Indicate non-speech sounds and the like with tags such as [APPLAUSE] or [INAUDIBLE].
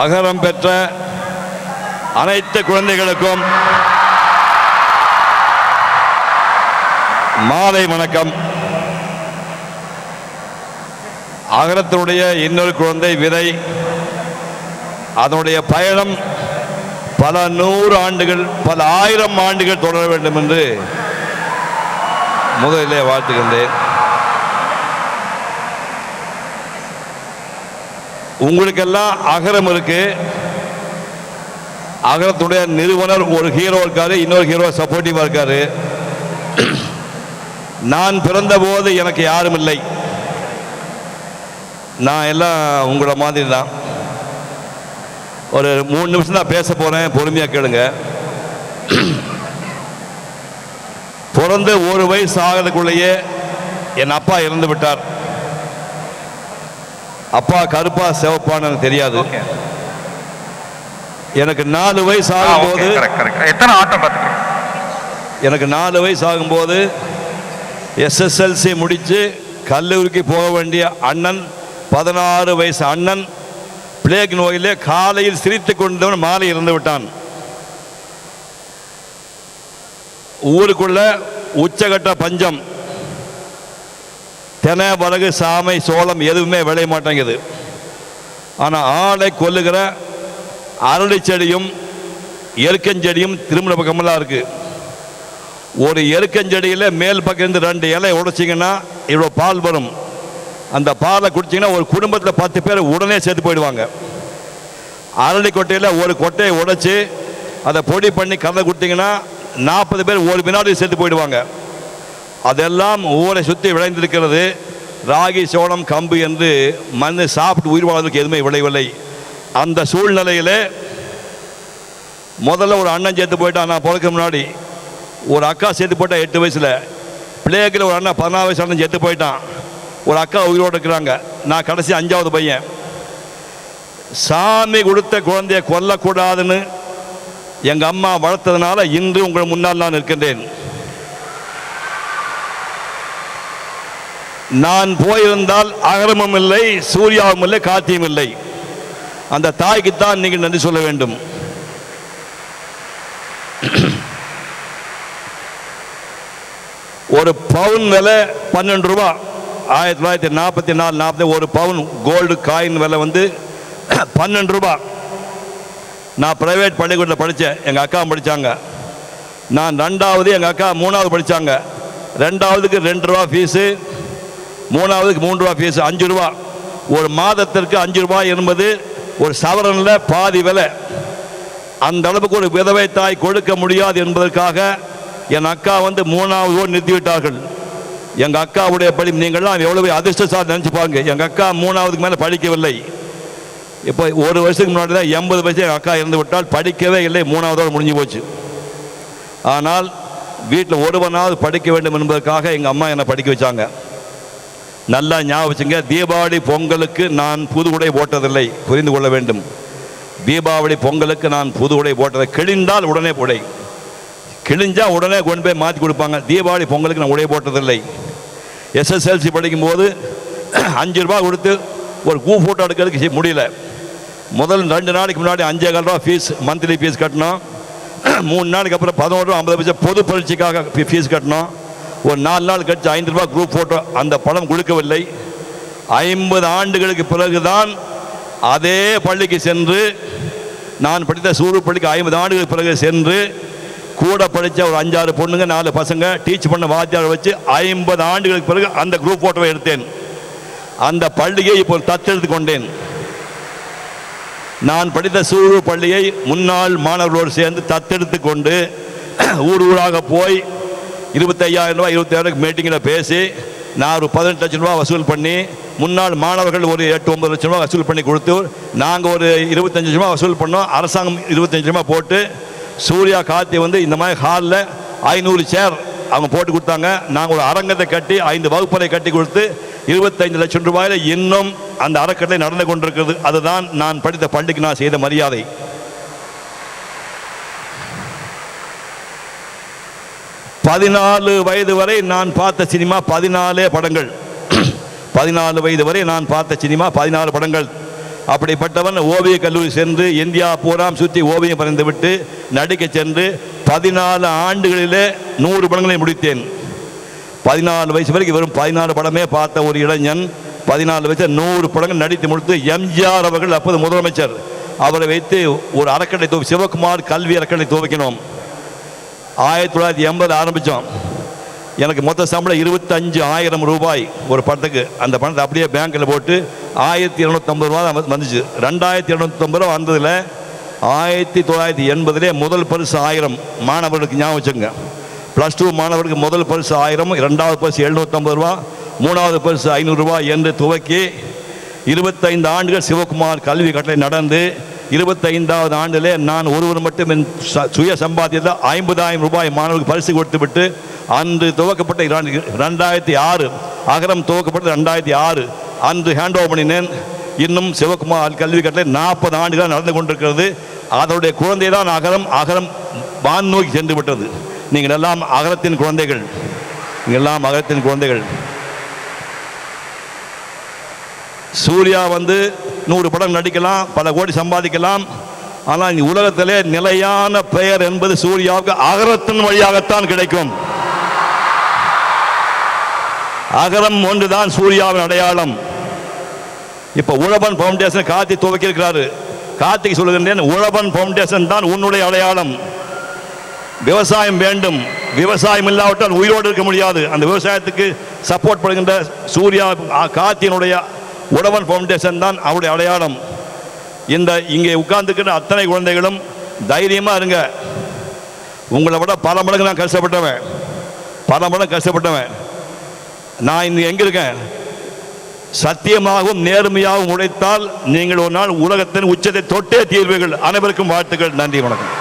அகரம் பெற்ற அனைத்து குழந்தைகளுக்கும் மாலை வணக்கம். அகரத்தினுடைய இன்னொரு குழந்தை விதை. அதனுடைய பயணம் பல நூறு ஆண்டுகள் பல ஆயிரம் ஆண்டுகள் தொடர வேண்டும் என்று முதலிலே வாழ்த்துகின்றேன். உங்களுக்கெல்லாம் அகரம் இருக்கு. அகரத்துடைய நிறுவனர் ஒரு ஹீரோ இருக்காரு இன்னொரு ஹீரோ சப்போர்ட்டிவா இருக்காரு. நான் பிறந்த போது எனக்கு யாரும் இல்லை. நான் எல்லாம் உங்களோட மாதிரி தான். ஒரு மூணு நிமிஷம் தான் பேச போறேன் பொறுமையாக கேளுங்க. பிறந்து ஒரு வயசு ஆகிறதுக்குள்ளேயே என் அப்பா இறந்து விட்டார். அப்பா கருப்பா சிவப்பான்னு தெரியாது. ஓகே எனக்கு நாலு வயசு ஆகும்போது எத்தனை ஆட்டம் எனக்கு நாலு வயசு ஆகும்போது எஸ்எஸ்எல்சி முடித்து கல்லூரிக்கு போக வேண்டிய அண்ணன் பதினாறு வயசு அண்ணன் பிளேக் நோயிலே காலையில் சிரித்து கொண்டவன் மாலை இறந்து விட்டான். ஊருக்குள்ள உச்சகட்ட பஞ்சம். தென வரகு சாமை சோளம் எதுவுமே விளைய மாட்டேங்குது. ஆனால் ஆளை கொல்லுகிற அரளி செடியும் எருக்கஞ்செடியும் திருமண பக்கமெல்லாம் இருக்கு. ஒரு எருக்கஞ்செடியில் மேல் பக்கம் இருந்து ரெண்டு இலை உடைச்சிங்கன்னா இவ்வளோ பால் வரும். அந்த பாலை குடிச்சிங்கன்னா ஒரு குடும்பத்தில் பத்து பேர் உடனே சேர்த்து போயிடுவாங்க. அரளி கொட்டையில் ஒரு கொட்டையை உடைச்சி அதை பொடி பண்ணி கலந்து கொடுத்தீங்கன்னா நாற்பது பேர் ஒரு வினாடி சேர்த்து போயிடுவாங்க. அதெல்லாம் ஊரை சுற்றி விளைந்திருக்கிறது. ராகி சோளம் கம்பு என்று மண் சாப்பிட்டு உயிர் வாழ்வதற்கு எதுவுமே விளையவில்லை அந்த சூழ்நிலையில் முதல்ல ஒரு அண்ணன் சேர்த்து போயிட்டான். நான் பிறக்க முன்னாடி ஒரு அக்கா சேர்த்து போட்டா எட்டு வயசில். பிளேக்கில் ஒரு அண்ணன் பதினாறு வயசு அண்ணன் சேர்த்து போயிட்டான். ஒரு அக்கா உயிரோடு இருக்கிறாங்க. நான் கடைசி அஞ்சாவது பையன். சாமி கொடுத்த குழந்தைய கொல்லக்கூடாதுன்னு எங்கள் அம்மா வளர்த்ததுனால இன்று உங்கள் முன்னால் நான் இருக்கின்றேன் நான் போயிருந்தால் அகரமும் இல்லை சூர்யாவும் இல்லை காத்தியும் இல்லை. அந்த தாய்க்குத்தான் நீங்கள் நன்றி சொல்ல வேண்டும். ஒரு பவுன் விலை பன்னெண்டு ரூபா. ஆயிரத்தி தொள்ளாயிரத்தி நாற்பத்தி நாலு நாற்பத்தி ஒரு பவுன் கோல்டு காயின் விலை வந்து பன்னெண்டு ரூபா. நான் பிரைவேட் பள்ளிக்கூடத்தில் படித்தேன் எங்கள் அக்கா படித்தாங்க நான் ரெண்டாவது எங்கள் அக்கா மூணாவது படித்தாங்க ரெண்டாவதுக்கு ரெண்டு ரூபா ஃபீஸு மூணாவதுக்கு மூன்று ரூபா ஃபீஸ் அஞ்சு ரூபா. ஒரு மாதத்திற்கு அஞ்சு ரூபாய் என்பது ஒரு சவரனில் பாதி விலை. அந்த அளவுக்கு ஒரு விதவை தாய் கொடுக்க முடியாது என்பதற்காக என் அக்கா வந்து மூணாவது நிறுத்திவிட்டார்கள் எங்கள் அக்காவுடைய படி நீங்கள்லாம் எவ்வளவு அதிர்ஷ்டசார் நினச்சி எங்கள் அக்கா மூணாவதுக்கு மேலே படிக்கவில்லை. இப்போ ஒரு வருஷத்துக்கு முன்னாடி தான் எண்பது வயசு எங்கள் அக்கா இறந்து விட்டால் படிக்கவே இல்லை மூணாவதோடு முடிஞ்சு போச்சு. ஆனால் வீட்டில் ஒருவனாவது படிக்க வேண்டும் என்பதற்காக எங்கள் அம்மா என்னை படிக்க வச்சாங்க. நல்லா ஞாபகம் வச்சுங்க. தீபாவளி பொங்கலுக்கு நான் புது உடை போட்டதில்லை. புரிந்து கொள்ள வேண்டும். தீபாவளி பொங்கலுக்கு நான் புது உடை போட்டதை கிழிந்தால் உடனே உடை. கிழிஞ்சால் உடனே கொண்டு போய் மாற்றி கொடுப்பாங்க. தீபாவளி பொங்கலுக்கு நான் உடை போட்டதில்லை. எஸ்எஸ்எல்சி படிக்கும்போது அஞ்சு ரூபா கொடுத்து ஒரு கூ ஃபோட்டோ எடுக்கிறதுக்கு முடியல. முதல் ரெண்டு நாளைக்கு முன்னாடி அஞ்சே கால் ரூபா ஃபீஸ் மந்த்லி ஃபீஸ் கட்டணும் மூணு நாளைக்கு அப்புறம் பதினோரு ரூபா ஐம்பது பைசா பொது பயிற்சிக்காக ஃபீஸ் கட்டணும் ஒரு நாலு நாள் கழிச்சு ஐந்து ரூபாய் குரூப் ஃபோட்டோ அந்த பணம் கொடுக்கவில்லை. ஐம்பது ஆண்டுகளுக்கு பிறகுதான் அதே பள்ளிக்கு சென்று நான் படித்த சூறு பள்ளிக்கு ஐம்பது ஆண்டுகளுக்கு பிறகு சென்று கூட படித்த ஒரு அஞ்சாறு பொண்ணுங்க நாலு பசங்க டீச் பண்ண வாத்தியாரை வச்சு ஐம்பது ஆண்டுகளுக்கு பிறகு அந்த குரூப் ஃபோட்டோவை எடுத்தேன். அந்த பள்ளியை இப்போ தத்தெடுத்து கொண்டேன். நான் படித்த சூறு பள்ளியை முன்னாள் மாணவர்களோடு சேர்ந்து தத்தெடுத்து கொண்டு ஊர் ஊராக போய் இருபத்தையாயிரம் ரூபாய் இருபத்தாயிரம் மீட்டிங்கில் பேசி நான் ஒரு பதினெட்டு லட்சம் ரூபா வசூல் பண்ணி முன்னாள் மாணவர்கள் ஒரு எட்டு ஒன்பது லட்சம் ரூபா வசூல் பண்ணி கொடுத்து நாங்கள் ஒரு இருபத்தஞ்சு லட்சம் ரூபா வசூல் பண்ணோம். அரசாங்கம் இருபத்தஞ்சு ரூபா போட்டு சூர்யா கார்த்தி வந்து இந்த மாதிரி ஹாலில் ஐநூறு சேர் அவங்க போட்டு கொடுத்தாங்க. நாங்கள் ஒரு அரங்கத்தை கட்டி ஐந்து வகுப்பறை கட்டி கொடுத்து இருபத்தைந்து லட்சம் ரூபாயில் இன்னும் அந்த அறக்கட்டளை நடந்து கொண்டிருக்கிறது. அதுதான் நான் படித்த பள்ளிக்கு நான் செய்த மரியாதை. பதினாலு வயது வரை நான் பார்த்த சினிமா பதினாலே படங்கள். [CLEARS THROAT] பதினாலு வயது வரை நான் பார்த்த சினிமா பதினாலு படங்கள். அப்படிப்பட்டவன் ஓவிய கல்லூரி சென்று இந்தியா பூராம் சுற்றி ஓவியம் வரைந்து விட்டு நடிக்க சென்று பதினாலு ஆண்டுகளிலே நூறு படங்களை முடித்தேன். பதினாலு வயசு வரைக்கும் வெறும் பதினாலு படமே பார்த்த ஒரு இளைஞன் பதினாலு வயசு நூறு படங்கள் நடித்து முடித்து எம்ஜிஆர் அவர்கள் அப்போது முதலமைச்சர். அவரை வைத்து ஒரு அறக்கட்டளை துவ சிவகுமார் கல்வி அறக்கட்டளை துவக்கினோம். ஆயிரத்தி தொள்ளாயிரத்தி எண்பது ஆரம்பித்தோம் எனக்கு மொத்த சம்பளம் இருபத்தஞ்சு ஆயிரம் ரூபாய் ஒரு படத்துக்கு அந்த பணத்தை அப்படியே பேங்க்கில் போட்டு ஆயிரத்தி இரநூத்தம்பது ரூபா தான் வந்துச்சு. ரெண்டாயிரத்தி இரநூத்தம்பது ரூபா வந்ததில் ஆயிரத்தி தொள்ளாயிரத்தி எண்பதுலேயே முதல் பரிசு ஆயிரம் மாணவர்களுக்கு ஞாபகம் வச்சுங்க ப்ளஸ் டூ மாணவர்களுக்கு முதல் பரிசு ஆயிரம் இரண்டாவது பரிசு எழுநூற்றம்பது ரூபா மூணாவது பரிசு ஐநூறுரூவா என்று துவக்கி இருபத்தைந்து ஆண்டுகள் சிவகுமார் கல்வி கட்டளை நடந்து இருபத்தைந்தாவது ஆண்டிலே நான் ஒருவர் மட்டும் என் ச- சுய சம்பாத்தியத்தில் ஐம்பதாயிரம் ரூபாய் மாணவர்களுக்கு பரிசு கொடுத்துவிட்டு அன்று துவக்கப்பட்ட இரண்டு- ரெண்டாயிரத்தி ஆறு அகரம் துவக்கப்பட்ட ரெண்டாயிரத்தி ஆறு அன்று ஹேண்ட் ஓவர் பண்ணினேன். இன்னும் சிவகுமார் கல்வி கட்டளை நாற்பது ஆண்டுகள் நடந்து கொண்டிருக்கிறது. அதனுடைய குழந்தை தான் அகரம் அகரம் வான் நோக்கி சென்று விட்டது. நீங்கள் எல்லாம் அகரத்தின் குழந்தைகள். நீங்கள் எல்லாம் அகரத்தின் குழந்தைகள். சூர்யா வந்து நூறு படம் நடிக்கலாம் பல கோடி சம்பாதிக்கலாம். ஆனால் இந்த உலகத்திலே நிலையான பெயர் என்பது சூர்யாவுக்கு அகரத்தின் வழியாகத்தான் கிடைக்கும். அகரம் ஒன்றுதான் சூர்யாவின் அடையாளம். இப்போ உழவன் ஃபவுண்டேஷன் கார்த்தி துவக்கி இருக்கிறாரு கார்த்திக் சொல்லுகின்றேன் உழவன் ஃபவுண்டேஷன் தான் உன்னுடைய அடையாளம். விவசாயம் வேண்டும். விவசாயம் இல்லாவிட்டால் உயிரோடு இருக்க முடியாது. அந்த விவசாயத்துக்கு சப்போர்ட் பண்ணுகின்ற சூர்யா கார்த்தியினுடைய உழவன் ஃபவுண்டேஷன் தான் அவருடைய அடையாளம். இந்த இங்கே உட்கார்ந்துக்கிற அத்தனை குழந்தைகளும் தைரியமாக இருங்க. உங்களை விட பல மடங்கு நான் கஷ்டப்பட்டவன். பல மடங்கு கஷ்டப்பட்டவன். நான் இங்கே எங்கே இருக்கேன்? சத்தியமாகவும் நேர்மையாகவும் உழைத்தால் நீங்கள் ஒரு நாள் உலகத்தின் உச்சத்தை தொட்டே தீர்வீர்கள். அனைவருக்கும் வாழ்த்துக்கள். நன்றி வணக்கம்.